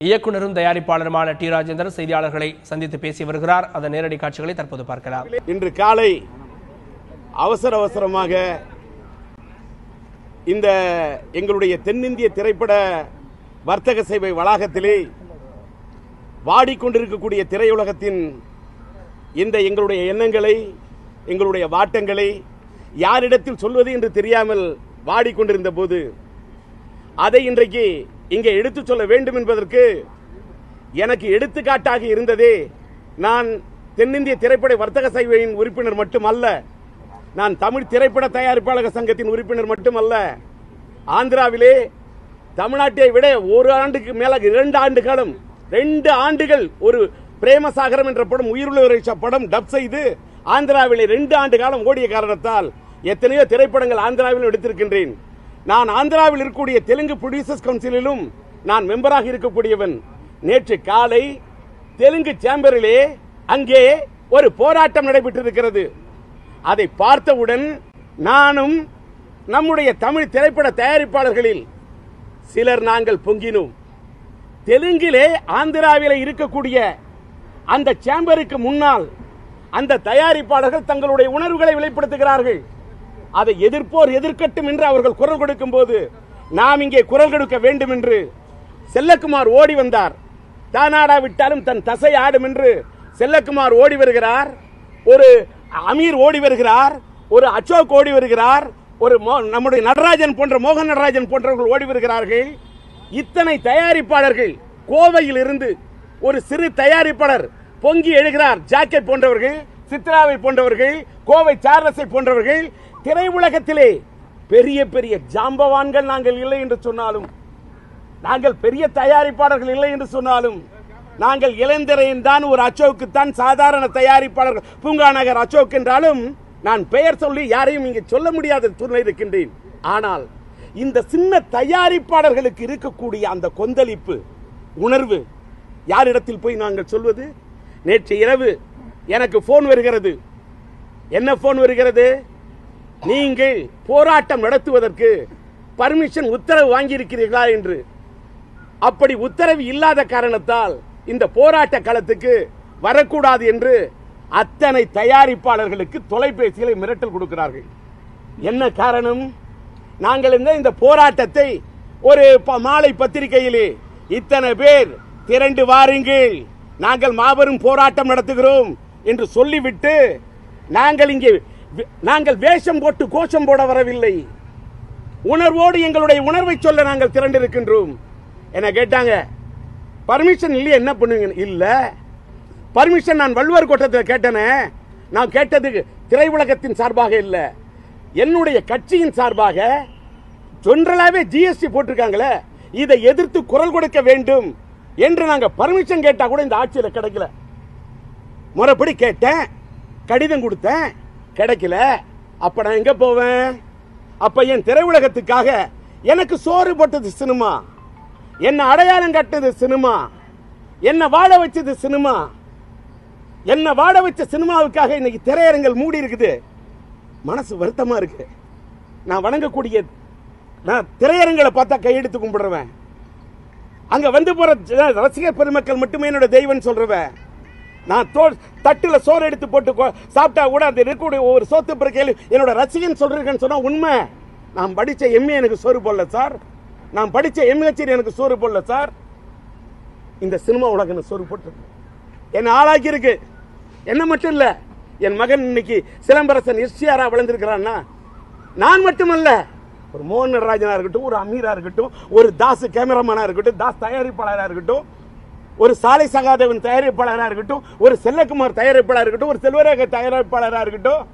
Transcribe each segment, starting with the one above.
இயக்குனரும் தயாரிப்பாளருமான டி ராஜேந்தர் செய்தியாளர்களை சந்தித்து பேசி வருகிறார். அதன் நேரடி காட்சிகளை தற்போது பார்க்கலாம். இன்று காலை அவசர அவசரமாக இந்த எங்களுடைய தென்னிந்திய திரைப்பட வர்த்தக சேவை வளாகத்திலே வாடிக்கொண்டிருக்கக்கூடிய திரையுலகத்தின் இந்த எங்களுடைய எண்ணங்களை எங்களுடைய வாட்டங்களை யாரிடத்தில் சொல்வது என்று தெரியாமல் வாடிக்கொண்டிருந்த போது அதை இன்றைக்கு இங்கே எடுத்துச் சொல்ல வேண்டும் என்பதற்கு எனக்கு எடுத்துக்காட்டாக இருந்ததே நான் தென்னிந்திய திரைப்பட வர்த்தக சேவையின் உறுப்பினர் மட்டுமல்ல நான் தமிழ் திரைப்பட தயாரிப்பாளர் சங்கத்தின் உறுப்பினர் மட்டுமல்ல ஆந்திராவிலே தமிழ்நாட்டை விட ஒரு ஆண்டுக்கு மேல இரண்டு ஆண்டு காலம் ரெண்டு ஆண்டுகள் ஒரு பிரேமசாகரம் என்ற படம் உயிருள்ள படம் டப் செய்து ஆந்திராவிலே ரெண்டு ஆண்டு காலம் ஓடிய காரணத்தால் எத்தனையோ திரைப்படங்கள் ஆந்திராவில் எடுத்திருக்கின்றேன். நான் ஆந்திராவில் இருக்கக்கூடிய தெலுங்கு ப்ரொடியூசர்ஸ் கவுன்சிலிலும் நான் மெம்பராக இருக்கக்கூடியவன். நேற்று காலை தெலுங்கு சேம்பரிலே அங்கே ஒரு போராட்டம் நடைபெற்றிருக்கிறது. அதை பார்த்தவுடன் நானும் நம்முடைய தமிழ் திரைப்பட தயாரிப்பாளர்களில் சிலர் நாங்கள் பொங்கினோம். தெலுங்கிலே ஆந்திராவில் இருக்கக்கூடிய அந்த சேம்பருக்கு முன்னால் அந்த தயாரிப்பாளர்கள் தங்களுடைய உணர்வுகளை வெளிப்படுத்துகிறார்கள். அதை எதிர்ப்போர் எதிர்க்கட்டும் என்று அவர்கள் குரல் கொடுக்கும் போது நாம் இங்கே குரல் கொடுக்க வேண்டும் என்று செல்லக்குமார் ஓடி வந்தார். தானாடா விட்டாலும் தன் தசை ஆடும் என்று செல்லக்குமார் ஓடி வருகிறார். ஒரு அமீர் ஓடி வருகிறார். ஒரு அசோக் ஓடி வருகிறார். ஒரு மோ- நம்முடைய நடராஜன் போன்ற மோகன் நடராஜன் போன்றவர்கள் ஓடி வருகிறார்கள். இத்தனை தயாரிப்பாளர்கள் கோவையில் இருந்து ஒரு சிறு தயாரிப்பாளர் பொங்கி எழுகிறார். ஜாக்கெட் போன்றவர்கள் சித்ராவை போன்றவர்கள் கோவை சார்லஸை போன்றவர்கள் திரையுலகத்திலே பெரிய பெரிய ஜாம்பவான்கள் நாங்கள் இல்லை என்று சொன்னாலும் நாங்கள் பெரிய தயாரிப்பாளர்கள் இல்லை என்று சொன்னாலும் நாங்கள் இளைஞரையும் தான் ஒரு அச்சோக்கு தான் சாதாரண தயாரிப்பாளர்கள். பூங்கா நகர் அச்சோக் என்றாலும் நான் பெயர் சொல்லி யாரையும் இங்கே சொல்ல முடியாத சூழ்நிலை இருக்கின்றேன். ஆனால் இந்த சின்ன தயாரிப்பாளர்களுக்கு இருக்கக்கூடிய அந்த கொந்தளிப்பு உணர்வு யாரிடத்தில் போய் நாங்கள் சொல்வது? நேற்று இரவு எனக்கு போன் வருகிறது. என்ன போன் வருகிறது? நீங்கள் போராட்டம் நடத்துவதற்கு பர்மிஷன் உத்தரவு வாங்கியிருக்கிறீர்களா என்று. அப்படி உத்தரவு இல்லாத காரணத்தால் இந்த போராட்ட களத்துக்கு வரக்கூடாது என்று அத்தனை தயாரிப்பாளர்களுக்கு தொலைபேசிகளை மிரட்டல் கொடுக்கிறார்கள். என்ன காரணம்? நாங்கள் இந்த இந்த போராட்டத்தை ஒரு ப- மாலை பத்திரிகையிலே இத்தனை பேர் திரண்டு வாருங்கள். நாங்கள் மாபெரும் போராட்டம் நடத்துகிறோம் என்று சொல்லிவிட்டு நாங்கள் இங்கே நாங்கள் வேஷம் போட்டு கோஷம் போட வரவில்லை. உணர்வோடு எங்களுடைய உணர்வை சொல்ல நாங்கள் திரண்டிருக்கின்றோம். என கேட்டாங்க? பர்மிஷன் இல்லையே என்ன பண்ணுவீங்க? இல்ல. பர்மிஷன் நான் வள்ளுவர் கோட்டத்தில் கேட்டனே. நான் கேட்டது திரையுலகத்தின் சார்பாக இல்ல. என்னுடைய கட்சியின் சார்பாக ஜென்ரலாகவே ஜிஎஸ்டி போட்டிருக்காங்களே. இதை எதிர்த்து குரல் கொடுக்க வேண்டும் என்று நாங்கள் பர்மிஷன் கேட்டா கூட இந்த ஆட்சியில் கிடைக்கல. முறைப்படி கேட்டேன் கடிதம் கொடுத்தேன். கிடைக்கல. அப்ப நான் எங்க போவேன்? அப்ப என் திரையுலகத்துக்காக எனக்கு சோறு போட்டது சினிமா. என்ன அடையாளம் கட்டது சினிமா. என்ன வாழ வச்சது சினிமா. என்ன வாழ வச்ச சினிமாவுக்காக இன்னைக்கு திரையரங்கள் மூடி இருக்குது. மனசு வருத்தமா இருக்கு. நான் வணங்கக்கூடிய நான் திரையரங்களை பார்த்தா கையெடுத்து கும்பிடுறவன். அங்க வந்து போற ரசிகர் பெருமக்கள் மட்டுமே என்னோட தெய்வம் சொல்றவன். நான் தோல் தட்டில் சோறு எடுத்து போட்டு சாப்பிட்டா கூட அந்த இருக்கக்கூடிய ஒரு சோத்து பிறக்கையில் என்னோட ரசிகன் சொல்றீங்கன்னு சொன்னா உண்மை. நான் படித்த எம்ஏ எனக்கு சோறு போடல சார். நான் படித்த எம்ஹெச்டி எனக்கு சோறு போடல சார். இந்த சினிமா உலகம் எனக்கு சோறு போட்டு என்னை ஆளாக்கி இருக்கு என்ன மட்டும் இல்லை என் மகன் இன்னைக்கு சிலம்பரசன் எஸ்டிஆரா விளைஞ்சிருக்கிறான்னா நான் மட்டுமல்ல ஒரு மோகன் நடராஜனா இருக்கட்டும் ஒரு அமீரா இருக்கட்டும் ஒரு தாஸ் கேமராமேனா இருக்கட்டும் தாஸ் தயாரிப்பாளராக இருக்கட்டும் ஒரு சாலை சகாதேவன் தயாரிப்பாளராக இருக்கட்டும் ஒரு செல்லக்குமார் தயாரிப்பாளராக இருக்கட்டும் ஒரு செல்வரேக தயாரிப்பாளராக இருக்கட்டும்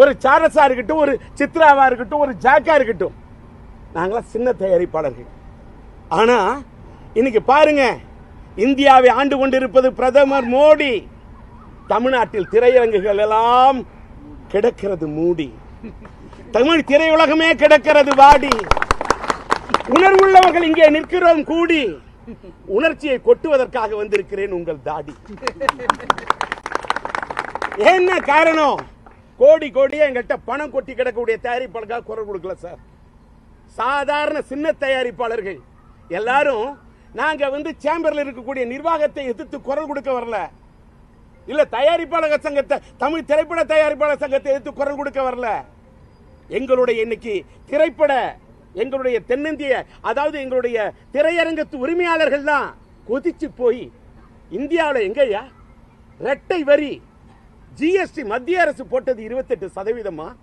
ஒரு சாரஸா இருக்கட்டும் ஒரு சித்ராவா இருக்கட்டும் ஒரு ஜாக்கா இருக்கட்டும் நாங்களாம் சின்ன தயாரிப்பாளர்கள். ஆனா இன்னைக்கு பாருங்க இந்தியாவை ஆண்டு கொண்டிருப்பது பிரதமர் மோடி. தமிழ்நாட்டில் திரையரங்குகள் எல்லாம் கிடக்கிறது மூடி. தமிழ் திரையுலகமே கிடக்கிறது வாடி. உணர்வுள்ளவர்கள் இங்கே நிற்கிறோம் கூடி. உணர்ச்சியை கொட்டுவதற்காக வந்திருக்கிறேன் உங்கள் தாடி. என்ன காரணம்? கோடி கோடியே எங்கள்கிட்ட பணம் கொட்டி கிடக்கக்கூடிய தயாரிப்பாளருக்காக குரல் கொடுக்கல சார். சாதாரண சின்ன தயாரிப்பாளர்கள். எல்லாரும் நாங்க வந்து சேம்பர்ல இருக்கக்கூடிய நிர்வாகத்தை எதிர்த்து குரல் கொடுக்க வரல. இல்ல தயாரிப்பாளர் சங்கத்தை தமிழ் திரைப்பட தயாரிப்பாளர் சங்கத்தை எதிர்த்து குரல் கொடுக்க வரல. எங்களுடைய இன்னைக்கு திரைப்பட எங்களுடைய தென்னிந்திய அதாவது எங்களுடைய திரையரங்கத்து உரிமையாளர்கள் தான் கொதிச்சு போய் இந்தியாவில் எங்கய்யா? ரெட்டை வரி ஜிஎஸ்டி மத்திய அரசு போட்டது 28% சதவீதமா?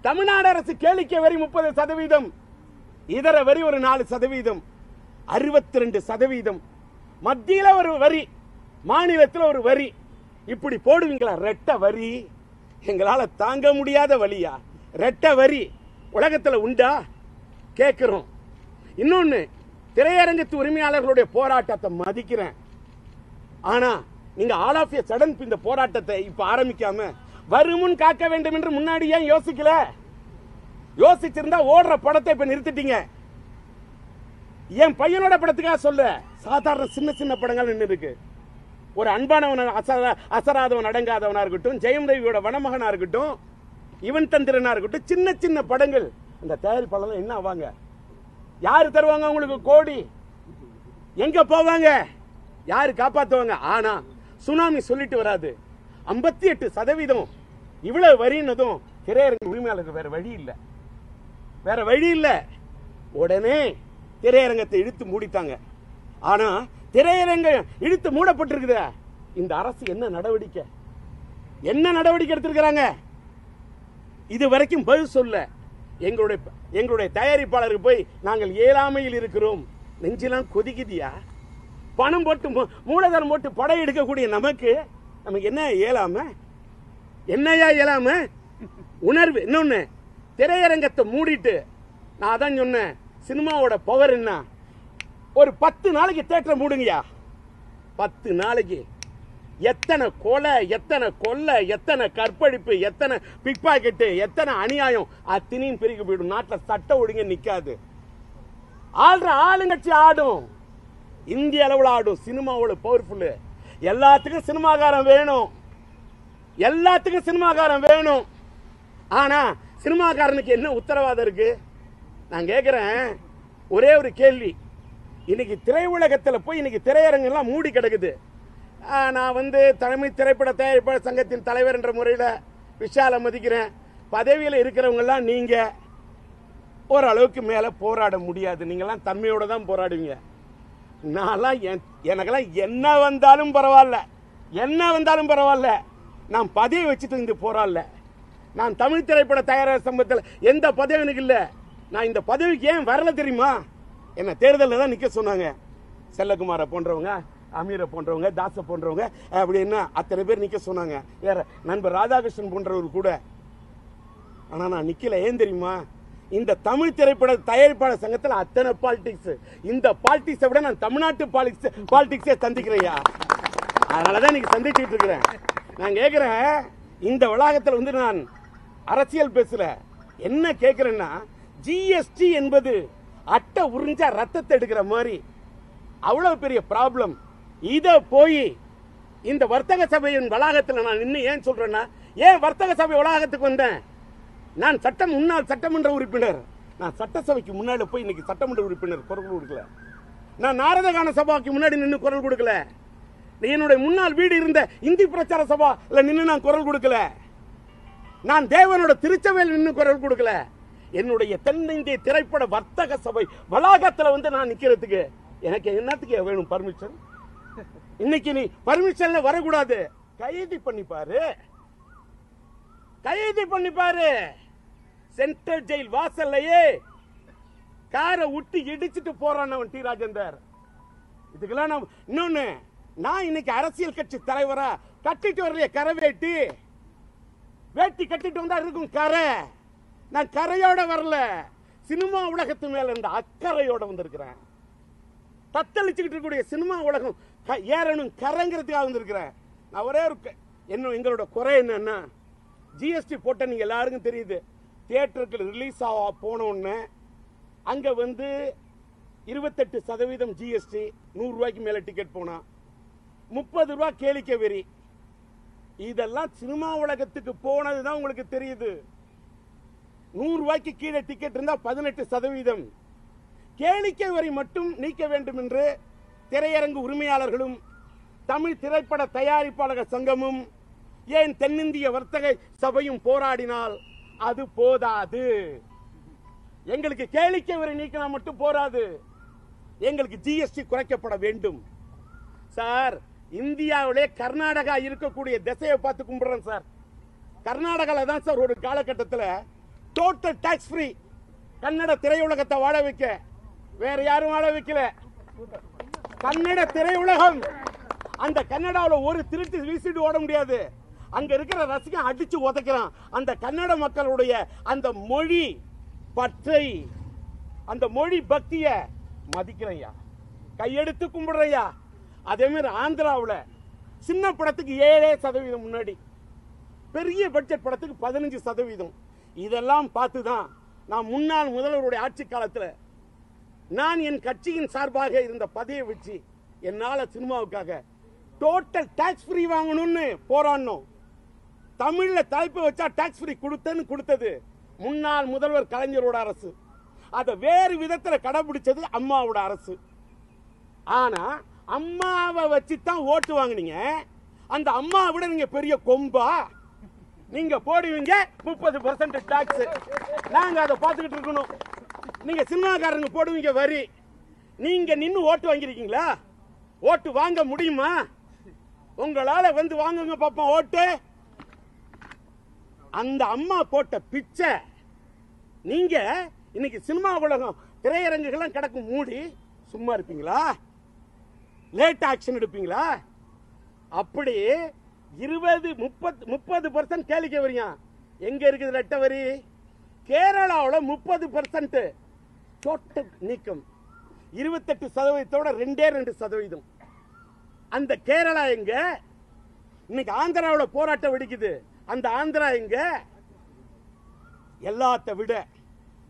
தமிழ்நாடு அரசு கேளிக்கை வரி முப்பது சதவீதம். இதர வரி ஒரு நாலு சதவீதம். அறுபத்தி ரெண்டு சதவீதம். மத்தியில் ஒரு வரி மாநிலத்தில் ஒரு வரி. இப்படி போடுவீங்களா? ரெட்ட வரி. எங்களால் தாங்க முடியாத வழியா? ரெட்ட வரி. உலகத்தில் உண்டா? கேட்கிறோம். இன்னொன்னு திரையரங்கத்து உரிமையாளர்களுடைய போராட்டத்தை மதிக்கிறேன். ஆனா நீங்க ஆல் ஆஃப் சடன் இந்த போராட்டத்தை இப்ப ஆரம்பிக்காம வருமுன் காக்க வேண்டும் என்று முன்னாடி ஏன் யோசிக்கல? யோசிச்சிருந்தா ஓடுற படத்தை இப்ப நிறுத்திட்டீங்க. என் பையனோட படத்துக்காக சொல்ல சாதாரண சின்ன சின்ன படங்கள் நின்று இருக்கு. ஒரு அன்பானவன் அசராதவன் அடங்காதவனா இருக்கட்டும் ஜெயம் ரவியோட வனமகனா இருக்கட்டும் இவன் தந்திரனா இருக்கட்டும் சின்ன சின்ன படங்கள். அந்த தயாரிப்பாளர் என்ன ஆவாங்க? யாரு தருவாங்க உங்களுக்கு கோடி? எங்க போவாங்க? யாரு காப்பாத்துவாங்க? ஆனா சுனாமி சொல்லிட்டு வராது. 58% எட்டு சதவீதம் இவ்வளவு வரினதும் திரையரங்க உரிமையாளருக்கு வேற வழி இல்லை. வேற வழி இல்லை. உடனே திரையரங்கத்தை இழுத்து மூடிட்டாங்க. ஆனா திரையரங்கம் இழுத்து மூடப்பட்டிருக்குதே. இந்த அரசு என்ன நடவடிக்கை? என்ன நடவடிக்கை எடுத்திருக்கிறாங்க? இது வரைக்கும் பதில் சொல்ல. எங்களுடைய எங்களுடைய தயாரிப்பாளருக்கு போய் நாங்கள் இயலாமையில் இருக்கிறோம். நெஞ்செல்லாம் கொதிக்குதியா? பணம் போட்டு மூ- மூலதனம் போட்டு படம் எடுக்கக்கூடிய நமக்கு நமக்கு என்ன இயலாம? என்னையா இயலாம? உணர்வு இன்னொன்னு திரையரங்கத்தை மூடிட்டு நான் அதான் சொன்னேன் சினிமாவோட பவர் என்ன? ஒரு பத்து நாளைக்கு தேட்டரை மூடுங்கயா பத்து நாளைக்கு. எத்தனை கொலை எத்தனை கொள்ளை எத்தனை கற்பழிப்பு எத்தனை பிக் பாக்கெட்டு எத்தனை அநியாயம் அத்தனையும் பிரிக்க போயிடும். நாட்டில் சட்ட ஒழுங்க நிற்காது ஆள்ற ஆளுங்கட்சி ஆடும். இந்திய அளவில் ஆடும். சினிமாவோட பவர்ஃபுல் எல்லாத்துக்கும் சினிமாகாரம் வேணும். எல்லாத்துக்கும் சினிமாகாரம் வேணும். ஆனா சினிமாக்காரனுக்கு என்ன உத்தரவாதம் இருக்கு? நான் கேட்குறேன் ஒரே ஒரு கேள்வி. இன்னைக்கு திரையுலகத்தில் போய் இன்னைக்கு திரையரங்கெல்லாம் மூடி கிடக்குது. நான் வந்து தலைமை திரைப்பட தயாரிப்பாளர் சங்கத்தின் தலைவர் என்ற முறையில் விஷால மதிக்கிறேன் பதவியில் இருக்கிறவங்கெல்லாம் நீங்கள் ஓரளவுக்கு மேலே போராட முடியாது. நீங்கள்லாம் தன்மையோட தான் போராடுவீங்க. நான்லாம் என்- எனக்கெல்லாம் என்ன வந்தாலும் பரவாயில்ல. என்ன வந்தாலும் பரவாயில்ல. நான் பதவி வச்சுட்டு இந்த போராடல. நான் தமிழ் திரைப்பட தயாரிப்பு சம்பத்தில் எந்த பதவி எனக்கு இல்லை. நான் இந்த பதவிக்கு ஏன் வரல தெரியுமா? என்ன தேர்தலில் தான் நிற்க சொன்னாங்க. செல்லகுமாரை போன்றவங்க. அமீரை போன்றவங்க தாச போன்றவங்க அப்படின்னா அத்தனை பேர் நிக்க சொன்னாங்க. வேற நண்பர் ராதாகிருஷ்ணன் போன்றவர் கூட. ஆனா நான் நிக்கல. ஏன் தெரியுமா? இந்த தமிழ் திரைப்பட தயாரிப்பாளர் சங்கத்தில் அத்தனை பாலிடிக்ஸ் இந்த பாலிடிக்ஸை விட நான் தமிழ்நாட்டு பாலிடிக்ஸ் பாலிடிக்ஸே சந்திக்கிறையா அதனாலதான் இன்னைக்கு சந்திச்சுட்டு இருக்கிறேன். நான் கேட்கிறேன் இந்த வளாகத்தில் வந்து நான் அரசியல் பேசல. என்ன கேட்கிறேன்னா ஜிஎஸ்டி என்பது அட்டை உறிஞ்சா ரத்தத்தை எடுக்கிற மாதிரி அவ்வளவு பெரிய ப்ராப்ளம் இதை போய் இந்த வர்த்தக சபையின் வளாகத்தில் நான் இன்னும் ஏன் சொல்றேன்னா ஏன் வர்த்தக சபை வளாகத்துக்கு வந்தேன்? நான் சட்டம் முன்னாள் சட்டமன்ற உறுப்பினர். நான் சட்டசபைக்கு முன்னாடி போய் இன்னைக்கு சட்டமன்ற உறுப்பினர் குரல் கொடுக்கல. நான் நாரதகான சபாவுக்கு முன்னாடி நின்று குரல் கொடுக்கல. என்னுடைய முன்னாள் வீடு இருந்த இந்தி பிரச்சார சபால நின்று நான் குரல் கொடுக்கல. நான் தேவனோட திருச்சபையில் நின்று குரல் கொடுக்கல. என்னுடைய தென்னிந்திய திரைப்பட வர்த்தக சபை வளாகத்தில் வந்து நான் நிக்கிறதுக்கு எனக்கு என்னத்துக்கு வேணும் பர்மிஷன் இன்னைக்கு நீ பர்மிஷன்ல வரக்கூடாது. கைது பண்ணி பாரு. கைது பண்ணி பாரு. சென்ட்ரல் ஜெயில் வாசல்லையே காரை விட்டு இடிச்சிட்டு போறான் அவன் டி ராஜேந்தர். இதுக்கெல்லாம் நான் இன்னொன்னு நான் இன்னைக்கு அரசியல் கட்சி தலைவரா கட்டிட்டு வரலையே கரை வேட்டி. வேட்டி கட்டிட்டு வந்தா இருக்கும் கரை. நான் கரையோட வரல. சினிமா உலகத்து மேல இருந்த அக்கறையோட வந்திருக்கிறேன். தத்தளிச்சுக்கிட்டு இருக்கக்கூடிய சினிமா உலகம் ஏறணும் கரைங்கிறதுக்காக வந்திருக்கிறேன். நான் ஒரே ஒரு என்ன எங்களோட குறை என்னன்னா ஜிஎஸ்டி போட்ட நீங்க எல்லாருக்கும் தெரியுது. தியேட்டருக்கு ரிலீஸ் ஆக போனோடனே அங்கே அங்க வந்து இருபத்தெட்டு சதவீதம் ஜிஎஸ்டி நூறு ரூபாய்க்கு மேல டிக்கெட் போனா முப்பது ரூபாய் கேளிக்கை வெறி இதெல்லாம் சினிமா உலகத்துக்கு போனதுதான் உங்களுக்கு தெரியுது. நூறு ரூபாய்க்கு கீழே டிக்கெட் இருந்தா பதினெட்டு சதவீதம். கேளிக்கை வரி மட்டும் நீக்க வேண்டும் என்று திரையரங்கு உரிமையாளர்களும் தமிழ் திரைப்பட தயாரிப்பாளர்கள் சங்கமும் ஏன் தென்னிந்திய வர்த்தக சபையும் போராடினால் அது போதாது. எங்களுக்கு கேளிக்கை வரி நீக்கினா மட்டும் போராது. எங்களுக்கு ஜிஎஸ்டி குறைக்கப்பட வேண்டும். சார் இந்தியாவிலே கர்நாடகா இருக்கக்கூடிய திசையை பார்த்து கும்பிடுறேன் சார். கர்நாடகால தான் சார் ஒரு காலகட்டத்தில் டோட்டல் டாக்ஸ் ஃப்ரீ கன்னட திரையுலகத்தை வாழ வைக்க. வேற யாரும் வாழ வைக்கல. கன்னட திரையுலகம். அந்த கன்னடாவில் ஒரு திருட்டு வீசிட்டு ஓட முடியாது. அங்க இருக்கிற ரசிகன் அடிச்சு உதைக்கிறான். அந்த கன்னட மக்களுடைய அந்த மொழி பற்றை அந்த மொழி பக்திய மதிக்கிறையா கையெடுத்து கும்பிடுறையா அதே மாதிரி ஆந்திராவில் சின்ன படத்துக்கு ஏழே சதவீதம் முன்னாடி பெரிய பட்ஜெட் படத்துக்கு பதினஞ்சு சதவீதம். இதெல்லாம் பார்த்து தான் நான் முன்னாள் முதல்வருடைய ஆட்சி காலத்தில் நான் என் கட்சியின் சார்பாக இருந்த பதவியை வச்சு என்னால சினிமாவுக்காக டோட்டல் டாக்ஸ் ஃப்ரீ வாங்கணும்னு போராடணும் தமிழ்ல தலைப்பு வச்சா டாக்ஸ் ஃப்ரீ கொடுத்தேன்னு கொடுத்தது முன்னாள் முதல்வர் கலைஞரோட அரசு. அதை வேறு விதத்துல கடைபிடிச்சது அம்மாவோட அரசு. ஆனா அம்மாவை வச்சு தான் ஓட்டு வாங்கினீங்க. அந்த அம்மாவை விட நீங்க பெரிய கொம்பா? நீங்க போடுவீங்க முப்பது பர்சன்ட் டாக்ஸ் நாங்க அதை பார்த்துக்கிட்டு இருக்கணும். நீங்க சினிமாக்காரங்க போடுவீங்க வரி. நீங்க நின்னு ஓட்டு வாங்கிருக்கீங்களா ஓட்டு வாங்க முடியுமா? உங்களால வந்து வாங்குங்க பாப்போம் ஓட்டு. அந்த அம்மா போட்ட பிச்சை நீங்க இன்னைக்கு சினிமா உலகம் திரையரங்குகள்லாம் கிடக்கும் மூடி சும்மா இருப்பீங்களா? லேட் ஆக்ஷன் எடுப்பீங்களா? அப்படி இருபது முப்பது முப்பது பர்சன்ட் கேளிக்கை வரியா? எங்க இருக்குது ரெட்ட வரி? கேரளாவில் முப்பது பர்சன்ட் டோட்டல் நீக்கம். இருபத்தெட்டு சதவீதத்தோட ரெண்டே ரெண்டு சதவீதம். அந்த கேரளா எங்க? இன்னைக்கு ஆந்திராவில் போராட்டம் வெடிக்குது. அந்த ஆந்திரா எங்க? எல்லாத்த விட.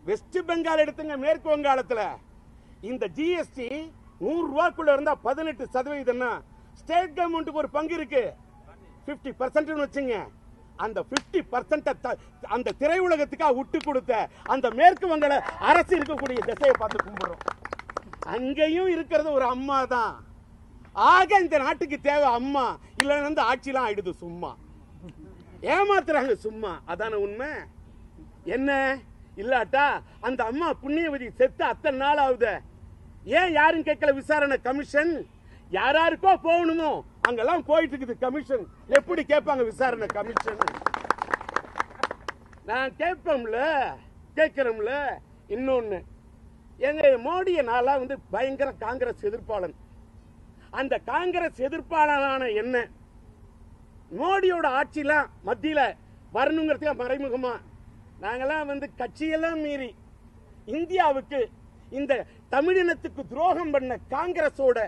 வெஸ்ட் பெங்கால் எடுத்துங்க மேற்கு வங்காளத்தில். இந்த ஜிஎஸ்டி நூறு ரூபாய்க்குள்ள இருந்தா பதினெட்டு சதவீதம்னா ஸ்டேட் கவர்மெண்ட்டுக்கு ஒரு பங்கு இருக்கு. 50% பர்சன்ட் வச்சுங்க. அந்த 50% பர்சன்ட் அந்த திரையுலகத்துக்காக விட்டு கொடுத்த அந்த மேற்கு வங்காள அரசு இருக்கக்கூடிய திசையை பார்த்து கும்பிடுறோம். அங்கேயும் இருக்கிறது ஒரு அம்மா தான். ஆக இந்த நாட்டுக்கு தேவை அம்மா. இல்லைன்னா இந்த ஆட்சிலாம் ஆயிடுது சும்மா. ஏமாத்துறாங்க சும்மா. அதான உண்மை? என்ன? இல்லாட்டா அந்த அம்மா புண்ணியவதி செத்து அத்தனை நாள் ஆகுது. ஏன் யாரும் கேட்கல விசாரணை கமிஷன்? யாராருக்கோ போகணுமோ? அங்கெல்லாம் போயிட்டு இருக்குது கமிஷன் எப்படி கேட்பாங்க விசாரணை கமிஷன் நான் கேட்போம்ல கேட்கிறோம்ல இன்னொன்னு. எங்க மோடியை நாளா வந்து பயங்கர காங்கிரஸ் எதிர்ப்பாளன். அந்த காங்கிரஸ் எதிர்ப்பாளரான என்ன? மோடியோட ஆட்சிலாம் மத்தியில வரணுங்கிறதுக்கு மறைமுகமா. நாங்கெல்லாம் வந்து கட்சியெல்லாம் மீறி இந்தியாவுக்கு இந்த தமிழினத்துக்கு துரோகம் பண்ண காங்கிரஸோட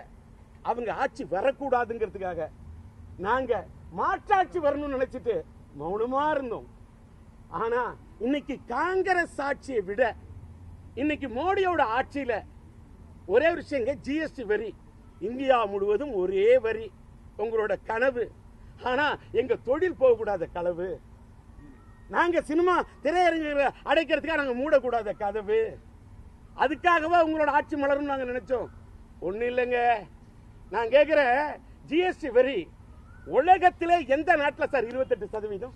அவங்க ஆட்சி வரக்கூடாதுங்கிறதுக்காக. நாங்க மாற்றாட்சி வரணும்னு நினைச்சிட்டு மௌனமா இருந்தோம். ஆனா இன்னைக்கு காங்கிரஸ் ஆட்சியை விட இன்னைக்கு மோடியோட ஆட்சியில ஒரே ஒரு விஷயங்க ஜிஎஸ்டி வரி. இந்தியா முழுவதும் ஒரே வரி உங்களோட கனவு. ஆனா எங்க தொழில் போகக்கூடாத கனவு. நாங்க சினிமா திரையரங்குகளை அடைக்கிறதுக்காக நாங்க மூடக்கூடாத கதவு. அதுக்காகவா உங்களோட ஆட்சி மலரும் நாங்க நினைச்சோம். ஒன்றும் இல்லைங்க. நான் கேக்குறேன் ஜிஎஸ்டி வரி உலகத்திலே எந்த நாட்டில் சார் இருபத்தெட்டு சதவீதம்?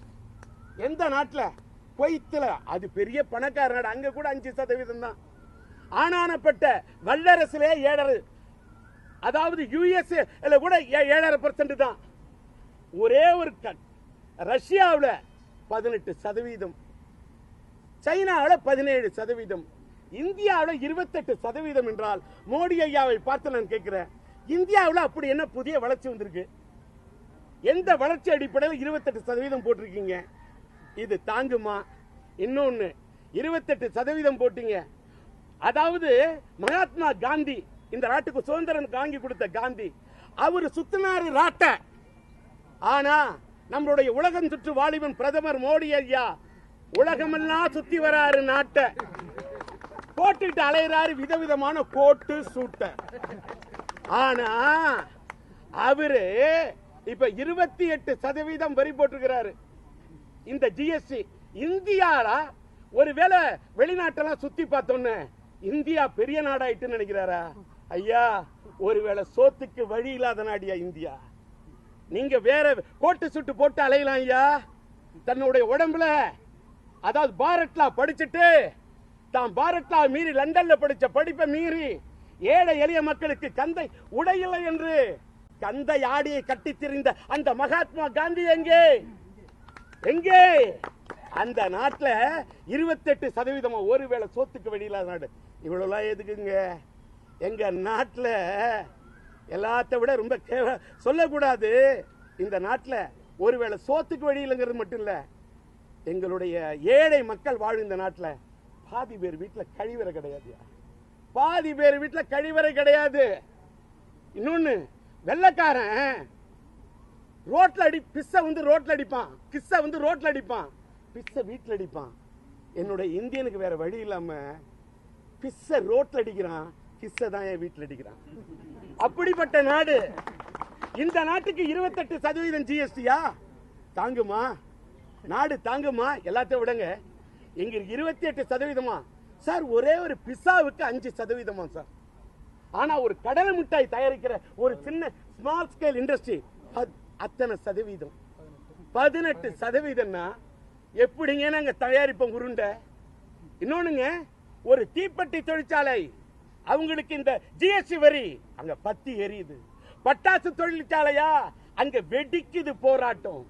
எந்த நாட்டில்? குவைத்தில். அது பெரிய பணக்கார நாடு அங்கே கூட அஞ்சு சதவீதம் தான். ஆனானப்பட்ட வல்லரசுலே ஏழரை. அதாவது யுஎஸ் கூட ஏ- ஏழரை பர்சன்ட் தான். ஒரே ஒரு கண். ரஷ்யாவில் பதினெட்டு சதவீதம். சைனாவில் பதினேழு சதவீதம். இந்தியாவில் இருபத்தெட்டு சதவீதம் என்றால் மோடி ஐயாவை பார்த்து நான் கேட்கிறேன் இந்தியாவில் அப்படி என்ன புதிய வளர்ச்சி வந்திருக்கு? எந்த வளர்ச்சி அடிப்படையில் இருபத்தெட்டு சதவீதம் போட்டிருக்கீங்க? இது தாங்குமா? இன்னொன்று இருபத்தெட்டு சதவீதம் போட்டீங்க. அதாவது மகாத்மா காந்தி இந்த நாட்டுக்கு சுதந்திரம் வாங்கி கொடுத்த காந்தி அவர் சுத்தினாரு ராட்ட. ஆனா நம்மளுடைய உலகம் சுற்று வாலிபன் பிரதமர் மோடி ஐயா உலகமெல்லாம் சுத்தி வராரு நாட்டை. போட்டுட்டு அலையிறாரு விதவிதமான கோட்டு சூட்ட. ஆனா அவரு இப்ப இருபத்தி எட்டு சதவீதம் வரி போட்டிருக்கிறாரு. இந்த ஜிஎஸ்டி இந்தியால ஒருவேளை வெளிநாட்டெல்லாம் சுத்தி பார்த்தோன்னு இந்தியா பெரிய நாடாயிட்டுன்னு நினைக்கிறாரா? ஐயா ஒருவேளை சோத்துக்கு வழி இல்லாத நாடியா இந்தியா? நீங்க வேற கோட்டு சுட்டு போட்டு அலையலாம் ஐயா. தன்னுடைய உடம்புல அதாவது பாரட்லா படிச்சுட்டு தான் பாரட்லா மீறி லண்டன்ல படிச்ச படிப்பை மீறி ஏழை எளிய மக்களுக்கு கந்தை உடையில்லை என்று கந்தை ஆடியை கட்டித் திரிந்த அந்த மகாத்மா காந்தி எங்கே? எங்கே? அந்த நாட்டுல இருபத்தெட்டு சதவீதமா ஒருவேளை சோத்துக்கு வெளியில்லாத நாடு. இவ்வளவுலாம் எதுக்குங்க? எங்க நாட்டில் எல்லாத்த விட ரொம்ப கேவ- சொல்லக்கூடாது. இந்த நாட்டில் ஒருவேளை சோத்துக்கு வழியிலங்கிறது மட்டும் இல்ல. எங்களுடைய ஏழை மக்கள் வாழும் இந்த நாட்டில். பாதி பேர் வீட்டில் கழிவறை கிடையாது. பாதி பேர் வீட்டில் கழிவறை கிடையாது. இன்னொன்று வெள்ளக்காரன் ரோட்டில் அடி பிஸ்ஸ வந்து ரோட்டில் அடிப்பான். கிஸ்ஸ வந்து ரோட்டில் அடிப்பான். பிஸ்ஸ வீட்டில் அடிப்பான். என்னோட இந்தியனுக்கு வேற வழி இல்லாமல் பிஸ்ஸ ரோட்டில் அடிக்கிறான். கிஸ்ஸ தான் என் வீட்டில் அடிக்கிறான். அப்படிப்பட்ட நாடு. இந்த நாட்டுக்கு இருபத்தெட்டு சதவீதம் ஜிஎஸ்டியா தாங்குமா? நாடு தாங்குமா? எல்லாத்தையும் விடுங்க. எங்களுக்கு இருபத்தி எட்டு சதவீதமா? சார் ஒரே ஒரு பிசாவுக்கு அஞ்சு சதவீதமா சார். ஆனா ஒரு கடலை மிட்டாய் தயாரிக்கிற ஒரு சின்ன ஸ்மால் ஸ்கேல் இண்டஸ்ட்ரி அத்தனை சதவீதம். பதினெட்டு சதவீதம்னா எப்படிங்க நாங்க தயாரிப்போம் உருண்டை? இன்னொன்னுங்க ஒரு தீப்பெட்டி தொழிற்சாலை அவங்களுக்கு இந்த ஜிஎஸ்டி வரி அங்க பத்தி எரியுது. பட்டாசு தொழிற்சாலையா? அங்க வெடிக்குது போராட்டம்.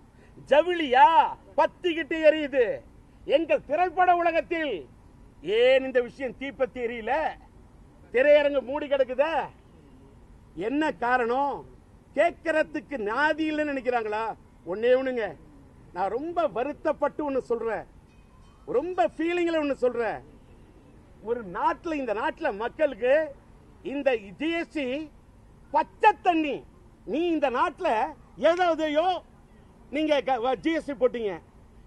ஜவுளியா? பத்திக்கிட்டு எரியுது. எங்கள் திரைப்பட உலகத்தில் ஏன் இந்த விஷயம் தீப்பத்தி எரியல திரையரங்கு மூடி கிடக்குதா? என்ன காரணம்? கேட்கறதுக்கு நாதி இல்லைன்னு நினைக்கிறாங்களா? ஒன்னே ஒண்ணுங்க. நான் ரொம்ப வருத்தப்பட்டு ஒன்று சொல்றேன். ரொம்ப ஃபீலிங்ல ஒன்று சொல்றேன். ஒரு நாட்டில் இந்த நாட்டில் மக்களுக்கு இந்த ஜிஎஸ்டி பச்சை தண்ணி நீ இந்த நாட்டில் ஏதாவதையோ நீங்க ஜிஎஸ்டி போட்டீங்க.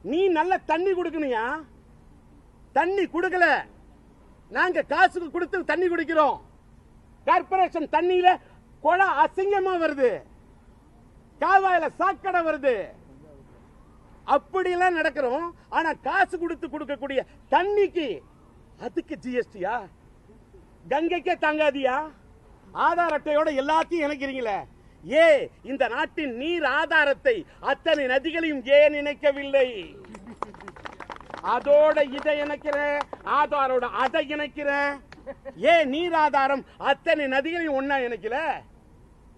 நீ நல்ல தண்ணி கொடுக்கணுயா தண்ணி கொடுக்கல. நாங்க காசுக்கு கொடுத்து தண்ணி குடிக்கிறோம். கார்பரேஷன் தண்ணியில குளம் அசிங்கமா வருது. காவாயில சாக்கடை வருது. அப்படியெல்லாம் நடக்கிறோம். ஆனா காசு கொடுத்து கொடுக்கக்கூடிய தண்ணிக்கு அதுக்கு ஜிஎஸ்டியா கங்கைக்கே தாங்காதியா? ஆதார் அட்டையோட எல்லாத்தையும் இணைக்கிறீங்களே. ஏ இந்த நாட்டின் நீர் ஆதாரத்தை அத்தனை நதிகளையும் ஏன் இணைக்கவில்லை? அதோட இதை இணைக்கிறேன் ஆதாரோட அதை இணைக்கிறேன் ஏன் நீர் ஆதாரம் அத்தனை நதிகளையும் ஒன்னா இணைக்கல?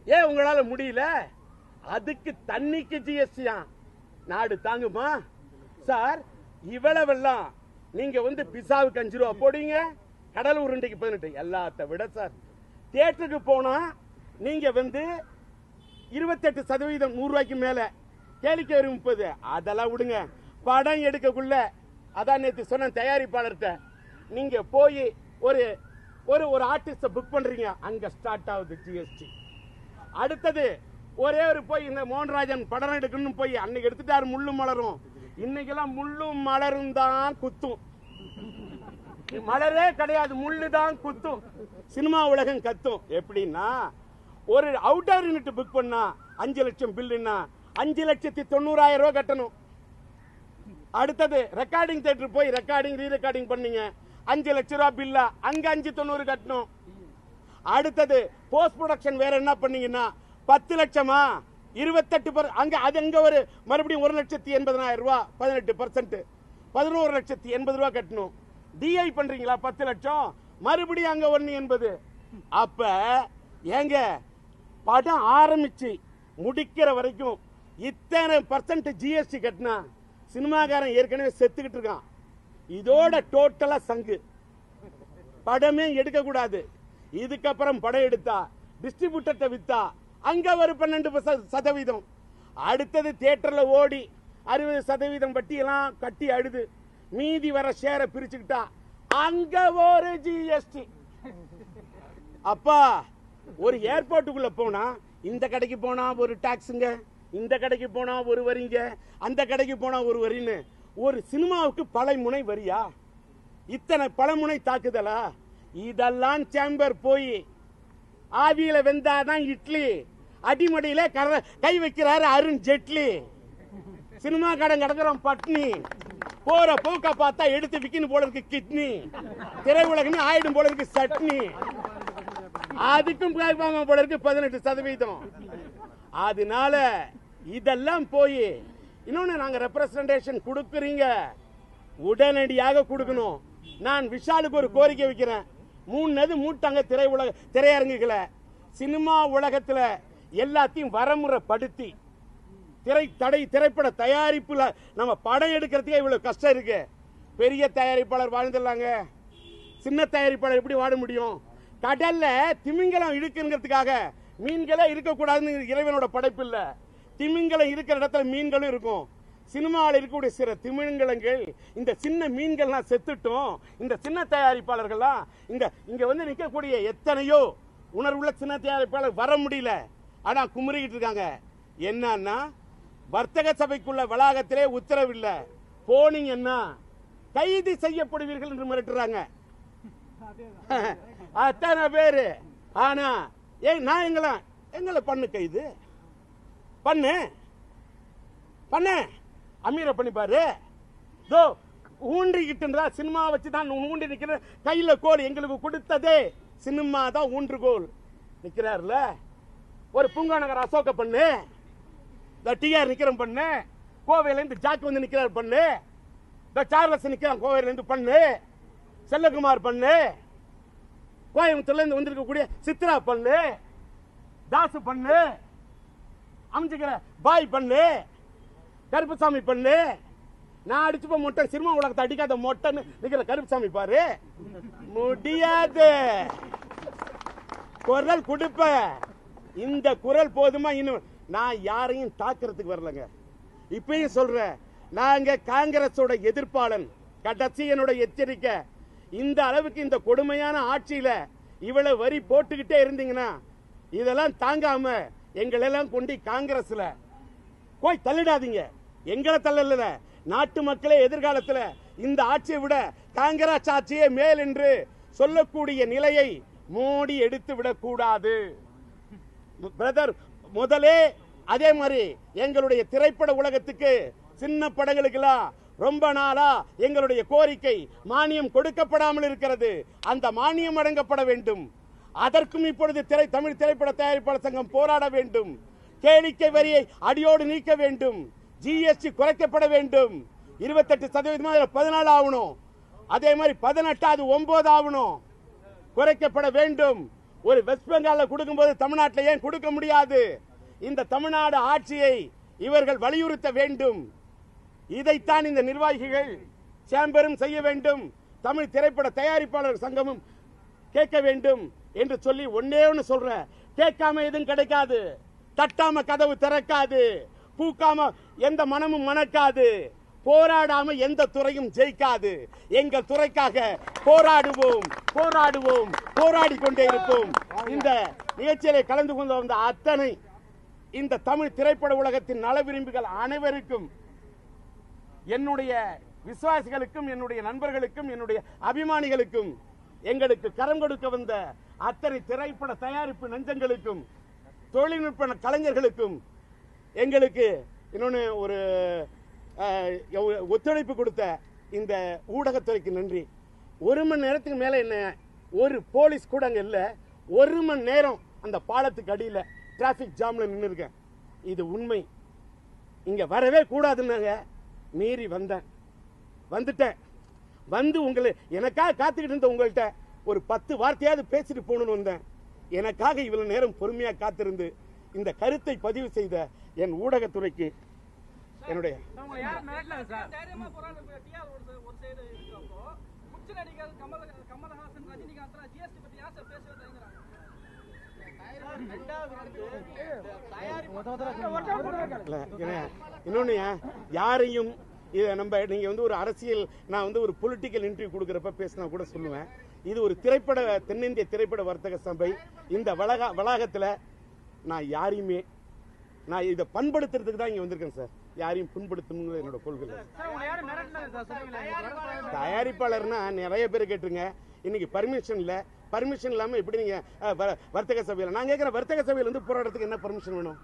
ஏன் உங்களால முடியல? அதுக்கு தண்ணிக்கு ஜிஎஸ்டியா நாடு தாங்குமா? சார் இவ்வளவெல்லாம் நீங்க வந்து பிசாவுக்கு அஞ்சு ரூபா போடுவீங்க? கடல் உருண்டைக்கு பதினெட்டு. எல்லாத்த விட சார் தேட்டருக்கு போனா நீங்க வந்து இருபத்தெட்டு சதவீதம் நூறு ரூபாய்க்கு மேல. கேளிக்கை முப்பது. அதெல்லாம் விடுங்க. படம் எடுக்கக்குள்ள அதான் நேத்து சொன்ன தயாரிப்பாளர்கிட்ட. நீங்க போய் ஒரு ஒரு ஒரு ஆர்டிஸ்ட புக் பண்றீங்க அங்க ஸ்டார்ட் ஆகுது ஜிஎஸ்டி அடுத்தது ஒரே ஒரு போய் இந்த மோகன்ராஜன் படம் எடுக்கணும்னு போய் அன்னைக்கு எடுத்துட்டாரு முள்ளும் மலரும். இன்னைக்கெல்லாம் முள்ளும் மலரும் தான் குத்தும். மலரே கிடையாது முள்ளு தான் குத்தும். சினிமா உலகம் கத்தும். எப்படின்னா ஒரு அவுட்டர் யூனிட் புக் பண்ணா அஞ்சு லட்சம் பில்லுன்னா அஞ்சு லட்சத்தி தொண்ணூறாயிரம் ரூபாய் கட்டணும். அடுத்தது ரெக்கார்டிங் தேட்டர் போய் ரெக்கார்டிங் ரீ ரெக்கார்டிங் பண்ணீங்க. அஞ்சு லட்ச ரூபா பில்லா அங்க அஞ்சு தொண்ணூறு கட்டணும். அடுத்தது போஸ்ட் ப்ரொடக்ஷன் வேற என்ன பண்ணீங்கன்னா பத்து லட்சமா? இருபத்தெட்டு per- அங்க அது அங்க ஒரு மறுபடியும் ஒரு லட்சத்தி எண்பதனாயிரம் ரூபா பதினெட்டு பர்சன்ட் பதினோரு லட்சத்தி எண்பது ரூபா கட்டணும். டிஐ பண்றீங்களா பத்து லட்சம்? மறுபடியும் அங்க ஒன்னு எண்பது. அப்ப ஏங்க படம் ஆரம்பிச்சு முடிக்கிற வரைக்கும் இத்தனை பர்சன்ட் ஜிஎஸ்டி கட்டினா சினிமாக்காரன் ஏற்கனவே செத்துக்கிட்டு இருக்கான். இதோட டோட்டலா சங்கு. படமே எடுக்க கூடாது இதுக்கப்புறம் படம் எடுத்தா டிஸ்ட்ரிபியூட்டர்ட்ட வித்தா அங்க ஒரு பன்னெண்டு சதவீதம். அடுத்தது தியேட்டர்ல ஓடி அறுபது சதவீதம் வட்டியெல்லாம் கட்டி அழுது மீதி வர ஷேரை பிரிச்சுக்கிட்டா அங்க ஒரு ஜிஎஸ்டி அப்பா ஒரு ஏர்போர்ட்டுக்குள்ள போனா இந்த கடைக்கு போனா ஒரு டாக்ஸுங்க இந்த கடைக்கு போனா ஒரு வரிங்க அந்த கடைக்கு போனா ஒரு வரின்னு ஒரு சினிமாவுக்கு பழைமுனை வரியா? இத்தனை பழமுனை தாக்குதலா? இதெல்லாம் சேம்பர் போய் ஆவியில வெந்தாதான் இட்லி. அடிமடியில கை வைக்கிறாரு அருண் ஜெட்லி. சினிமா கடன் கிடக்குறோம் பட்னி. போற போக்க பார்த்தா எடுத்து விக்கின்னு போல இருக்கு கிட்னி. திரையுலகன்னு ஆயிடும் போல இருக்கு சட்னி. அதுக்கும் போலருக்கு போல இருக்கு பதினெட்டு சதவீதம். அதனால இதெல்லாம் போய் இன்னொன்னு நாங்க ரெப்ரசன்டேஷன் கொடுக்குறீங்க. உடனடியாக கொடுக்கணும். நான் விஷாலுக்கு ஒரு கோரிக்கை வைக்கிறேன். மூணு மூட்டாங்க திரை உலக திரையரங்குகளை சினிமா உலகத்துல எல்லாத்தையும் வரமுறைப்படுத்தி திரை தடை திரைப்பட தயாரிப்புல நம்ம படம் எடுக்கிறதுக்கே இவ்வளவு கஷ்டம் இருக்கு. பெரிய தயாரிப்பாளர் வாழ்ந்துடலாங்க. சின்ன தயாரிப்பாளர் எப்படி வாழ முடியும்? கடல்ல திமிங்கலம் இழுக்குங்கிறதுக்காக மீன்களே இருக்கக்கூடாதுன்னு இறைவனோட படைப்பு இல்ல திமிங்கலம் இருக்கிற இடத்துல மீன்களும் இருக்கும். சினிமாவில் இருக்கக்கூடிய சில திமிங்கலங்கள் இந்த சின்ன மீன்கள்லாம் செத்துட்டோம். இந்த சின்ன தயாரிப்பாளர்கள்லாம் இந்த இங்க வந்து நிற்கக்கூடிய எத்தனையோ உணர்வுள்ள சின்ன தயாரிப்பாளர் வர முடியல. ஆனா குமுறிக்கிட்டு இருக்காங்க. என்னன்னா வர்த்தக சபைக்குள்ள வளாகத்திலே உத்தரவில்லை. போனீங்கன்னா கைது செய்யப்படுவீர்கள் என்று மிரட்டுறாங்க. அத்தனை பேரு. ஆனா ஏ நான் எங்களை? எங்களை பண்ணு கைது பண்ணு. பண்ணு. அமீரை பண்ணி பாரு. தோ ஊன்றிக்கிட்டு இருந்தா சினிமா வச்சு தான் ஊண்டி நிக்கிற கையில கோல் எங்களுக்கு கொடுத்ததே. சினிமா தான் ஊன்றுகோல் நிக்கிறாருல? ஒரு பூங்கா நகர் அசோக பண்ணு. இந்த டிஆர் நிற்கிறோம் பண்ணு. கோவையில இருந்து வந்து நிக்கிறார் பண்ணு. இந்த சார்லஸ் நிக்கிறான் கோவையில இருந்து பண்ணு. செல்லகுமார் பண்ணு. கோயம்புத்தூர்ல இருந்து வந்திருக்கக்கூடிய சித்ரா பண்ணு தாசு பண்ணு அமைச்சுக்கிற பாய் பண்ணு கருப்புசாமி பண்ணு. நான் அடிச்சுப்ப மொட்டை சினிமா உலகத்தை அடிக்காத மொட்டைன்னு நிக்கிற கருப்புசாமி பாரு. முடியாது. குரல் கொடுப்ப. இந்த குரல் போதுமா இன்னும்? நான் யாரையும் தாக்குறதுக்கு வரலங்க. இப்பயும் சொல்றேன் நாங்க காங்கிரஸோட எதிர்ப்பாளன் கடைசி என்னோட எச்சரிக்கை. இந்த அளவுக்கு இந்த கொடுமையான ஆட்சியில இவ்வளவு வரி போட்டுக்கிட்டே இருந்தீங்கன்னா இதெல்லாம் தாங்காம எங்களெல்லாம் கொண்டு காங்கிரஸ்ல போய் தள்ளிடாதீங்க. எங்களை தள்ளல. நாட்டு மக்களே எதிர்காலத்தில் இந்த ஆட்சியை விட காங்கிரஸ் ஆட்சியே மேல் என்று சொல்லக்கூடிய நிலையை மோடி எடுத்து விடக்கூடாது பிரதர் முதலே அதே மாதிரி எங்களுடைய திரைப்பட உலகத்துக்கு சின்ன படங்களுக்கெல்லாம் ரொம்ப நாளா எங்களுடைய கோரிக்கை மானியம் கொடுக்கப்படாமல் இருக்கிறது. அந்த மானியம் வழங்கப்பட வேண்டும். அதற்கும் இப்பொழுது திரை தமிழ் திரைப்பட தயாரிப்பாளர் சங்கம் போராட வேண்டும். கேளிக்கை வரியை அடியோடு நீக்க வேண்டும். ஜிஎஸ்டி குறைக்கப்பட வேண்டும். இருபத்தெட்டு சதவீதமா பதினாலு ஆகணும். அதே மாதிரி பதினெட்டாவது ஒன்பது ஆகணும். குறைக்கப்பட வேண்டும். ஒரு வெஸ்ட் பெங்காலில் கொடுக்கும்போது தமிழ்நாட்டில் ஏன் கொடுக்க முடியாது? இந்த தமிழ்நாடு ஆட்சியை இவர்கள் வலியுறுத்த வேண்டும். இதைத்தான் இந்த நிர்வாகிகள் சேம்பரும் செய்ய வேண்டும். தமிழ் திரைப்பட தயாரிப்பாளர் சங்கமும் கேட்க வேண்டும் என்று சொல்லி ஒன்னே ஒன்று சொல்ற. கேட்காம எதுவும் கிடைக்காது. தட்டாம கதவு திறக்காது. பூக்காம எந்த மனமும் மணக்காது. போராடாம எந்த துறையும் ஜெயிக்காது. எங்கள் துறைக்காக போராடுவோம் போராடுவோம் போராடி கொண்டே இருப்போம். இந்த நிகழ்ச்சியிலே கலந்து கொண்டு வந்த அத்தனை இந்த தமிழ் திரைப்பட உலகத்தின் நல விரும்புகள் அனைவருக்கும் என்னுடைய விசுவாசிகளுக்கும் என்னுடைய நண்பர்களுக்கும் என்னுடைய அபிமானிகளுக்கும் எங்களுக்கு கரம் கொடுக்க வந்த அத்தனை திரைப்பட தயாரிப்பு நெஞ்சங்களுக்கும் தொழில்நுட்ப கலைஞர்களுக்கும் எங்களுக்கு இன்னொன்று ஒரு ஒத்துழைப்பு கொடுத்த இந்த ஊடகத்துறைக்கு நன்றி. ஒரு மணி நேரத்துக்கு மேலே என்ன ஒரு போலீஸ் கூட அங்க ஒரு மணி நேரம் அந்த பாலத்துக்கு அடியில் டிராஃபிக் ஜாம்ல நின்று இருக்கேன் இது உண்மை. இங்கே வரவே கூடாதுன்னாங்க. மீறி வந்தேன். வந்துட்டேன். வந்து உங்களை எனக்காக காத்துக்கிட்டு இருந்த உங்கள்கிட்ட ஒரு பத்து வார்த்தையாவது பேசிட்டு போகணும்னு வந்தேன். எனக்காக இவ்வளவு நேரம் பொறுமையா காத்திருந்து இந்த கருத்தை பதிவு செய்த என் ஊடகத்துறைக்கு என்னுடைய உங்களை யார் இன்னொன்னு யாரையும் இதை நம்ம நீங்க வந்து ஒரு அரசியல் நான் வந்து ஒரு பொலிட்டிக்கல் இன்டர்வியூ கொடுக்கறப்ப பேசினா கூட சொல்லுவேன். இது ஒரு திரைப்பட தென்னிந்திய திரைப்பட வர்த்தக சபை. இந்த வளாக வளாகத்துல நான் யாரையுமே நான் இதை பண்படுத்துறதுக்கு தான் இங்க வந்திருக்கேன் சார். யாரையும் புண்படுத்தணும் என்னோட கொள்கை தயாரிப்பாளர்னா நிறைய பேர் கேட்டுருங்க. இன்னைக்கு பர்மிஷன் இல்லை. பர்மிஷன் இல்லாம எப்படி நீங்க அஹ், வ- வர்த்தக சபையில நான் கேட்கிற வர்த்தக சபையில வந்து போராட்டத்துக்கு என்ன பர்மிஷன் வேணும்?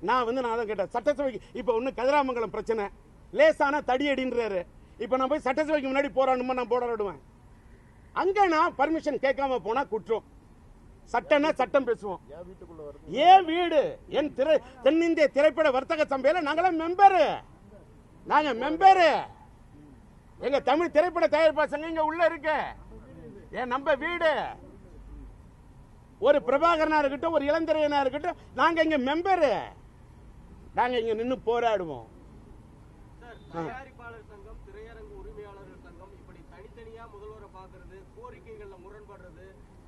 நான் வந்து நான் தான் கேட்டேன். சட்டசபைக்கு இப்ப ஒண்ணு கதிராமங்கலம் பிரச்சனை. லேசான தடி அடின்றாரு. இப்ப நான் போய் சட்டசபைக்கு முன்னாடி போராடணுமா நான் போராடுவேன். அங்க நான் பர்மிஷன் கேட்காம போனா குற்றம். சட்டம்னா சட்டம் பேசுவோம். ஏன் வீடு என் திரை தென்னிந்திய திரைப்பட வர்த்தக சபையில நாங்களாம் மெம்பரு நாங்க மெம்பரு எங்க தமிழ் திரைப்பட தயாரிப்பாளர் சங்கம் இங்க உள்ள இருக்கு. என் நம்ம வீடு. ஒரு பிரபாகரனா இருக்கட்டும் ஒரு இளந்திரையனா இருக்கட்டும் நாங்க இங்க மெம்பரு நாங்க இங்க நின்னு போராடுவோம். தயாரிப்பாளர் சங்கம் திரையரங்கு உரிமையாளர்கள் சங்கம் இப்படி தனித்தனியா முதல்வரை பாக்குறது கோரிக்கைகள்ல முரண்படுறது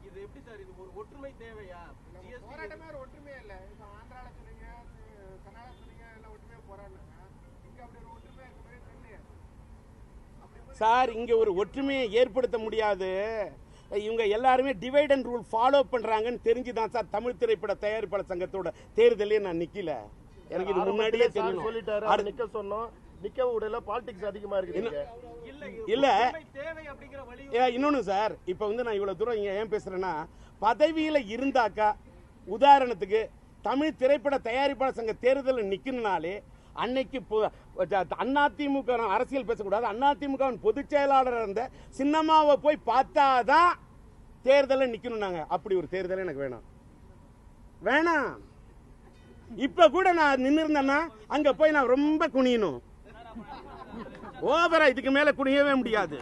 இது எப்படி சார்? இது ஒரு ஒற்றுமை தேவையா? ஜிஎஸ்டி போராட்டமே ஒரு ஒற்றுமையே இல்லை. ஆந்திரால சொன்னீங்க கர்நாடகா சொன்னீங்க எல்லாம் ஒற்றுமையா போராடினாங்க. இங்க அப்படி ஒரு ஒற்றுமை இருக்க மாதிரி தெரியலையே சார் இங்க ஒரு ஒற்றுமையை ஏற்படுத்த முடியாது. இவங்க எல்லாருமே டிவைட் அண்ட் ரூல் ஃபாலோ பண்றாங்கன்னு தெரிஞ்சுதான் சார் தமிழ் திரைப்பட தயாரிப்பாளர் சங்கத்தோட தேர்தலே நான் நிக்கல. எனக்கு இது முன்னாடியே சார் தெரியும். சொல்லிட்டாரு நிக்க சொன்னோம். நிக்க விடல பாலிடிக்ஸ் அதிகமா இருக்கு. இல்ல இன்னொன்னு சார் இப்ப வந்து நான் இவ்வளவு தூரம் இங்க ஏன் பேசுறேன்னா பதவியில இருந்தாக்கா உதாரணத்துக்கு தமிழ் திரைப்பட தயாரிப்பாளர் சங்க தேர்தலில் நிக்கணும்னாலே அன்னைக்கு அதிமுக அரசியல் பேசக்கூடாது. அதிமுக பொதுச் செயலாளர் இருந்த சின்னம்மாவை போய் பார்த்தாதான் தேர்தலில் நிக்கணும் நாங்க அப்படி ஒரு தேர்தல் எனக்கு வேணாம். வேணாம். இப்ப கூட நான் நின்று இருந்தேன்னா அங்க போய் நான் ரொம்ப குனியணும். ஓவரா இதுக்கு மேல குனியவே முடியாது.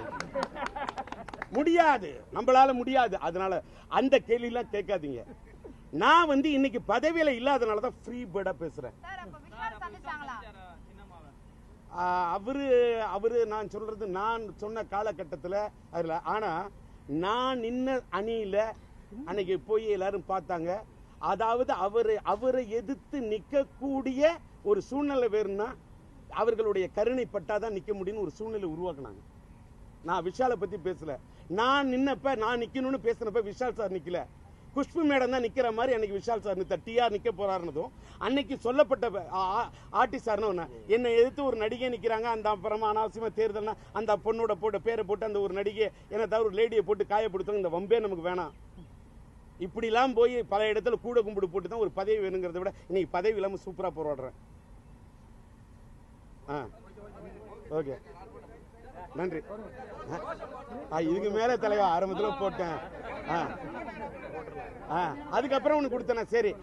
முடியாது. நம்மளால முடியாது. அதனால அந்த கேள்வியெல்லாம் கேட்காதீங்க. நான் வந்து இன்னைக்கு பதவியில இல்லாதனால தான் ஃப்ரீ பேர்டா பேசுறேன். சார் அவரு அவரு நான் சொல்றது நான் சொன்ன காலகட்டத்தில் அதுல. ஆனா நான் நின்ன அணியில அன்னைக்கு போய் எல்லாரும் பார்த்தாங்க. அதாவது அவரை அவரை எதிர்த்து நிக்கக்கூடிய ஒரு சூழ்நிலை வேறுனா அவர்களுடைய கருணை பட்டாதான் நிக்க முடியும்னு ஒரு சூழ்நிலை உருவாக்குனாங்க. நான் விஷாலை பத்தி பேசல. நான் நின்னப்ப நான் நிக்கணும்னு பேசினப்ப விஷால் சார் நிக்கல. குஷ்பு மேடம் தான் நிக்கிற மாதிரி அன்னைக்கு விஷால் சார் நித்த டிஆர் நிக்க போறாருனதும் அன்னைக்கு சொல்லப்பட்ட ஆர்டிஸ்ட் சார்னு ஒண்ணு. என்னை எதிர்த்து ஒரு நடிகை நிக்கிறாங்க அந்த அப்புறமா அனாவசியமா தேர்தல்னா அந்த பொண்ணோட போட்ட பேரை போட்டு அந்த ஒரு நடிகை என்ன தவிர ஒரு லேடியை போட்டு காயப்படுத்தவங்க இந்த வம்பே நமக்கு வேணாம். இப்படிலாம் போய் பல இடத்துல கூட கும்பிடு போட்டு தான் ஒரு பதவி வேணுங்கிறத விட இன்னைக்கு பதவி இல்லாமல் சூப்பராக போராடுறேன். ஆ. ஓகே. நன்றி. ஆ, இதுக்கு மேல தலைவா ஆரம்பத்துல போட்டேன். அதுக்கப்புறம் உனக்கு கொடுத்தேன் சரி.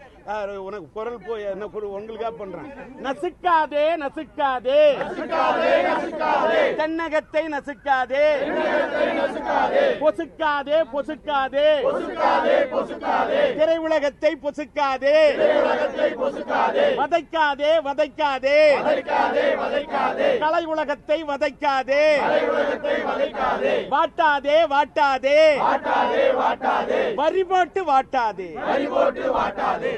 உனக்கு குரல் போய் என்ன உங்களுக்காக பண்றேன். நசுக்காதே நசுக்காதே. தென்னகத்தை நசுக்காதே. பொசுக்காதே பொசுக்காதே. திரையுலகத்தை பொசுக்காதே. வதைக்காதே வதைக்காதே. கலை உலகத்தை வதைக்காதே. வாட்டாதே வாட்டாதே. வரி போட்டு வாட்டாதே.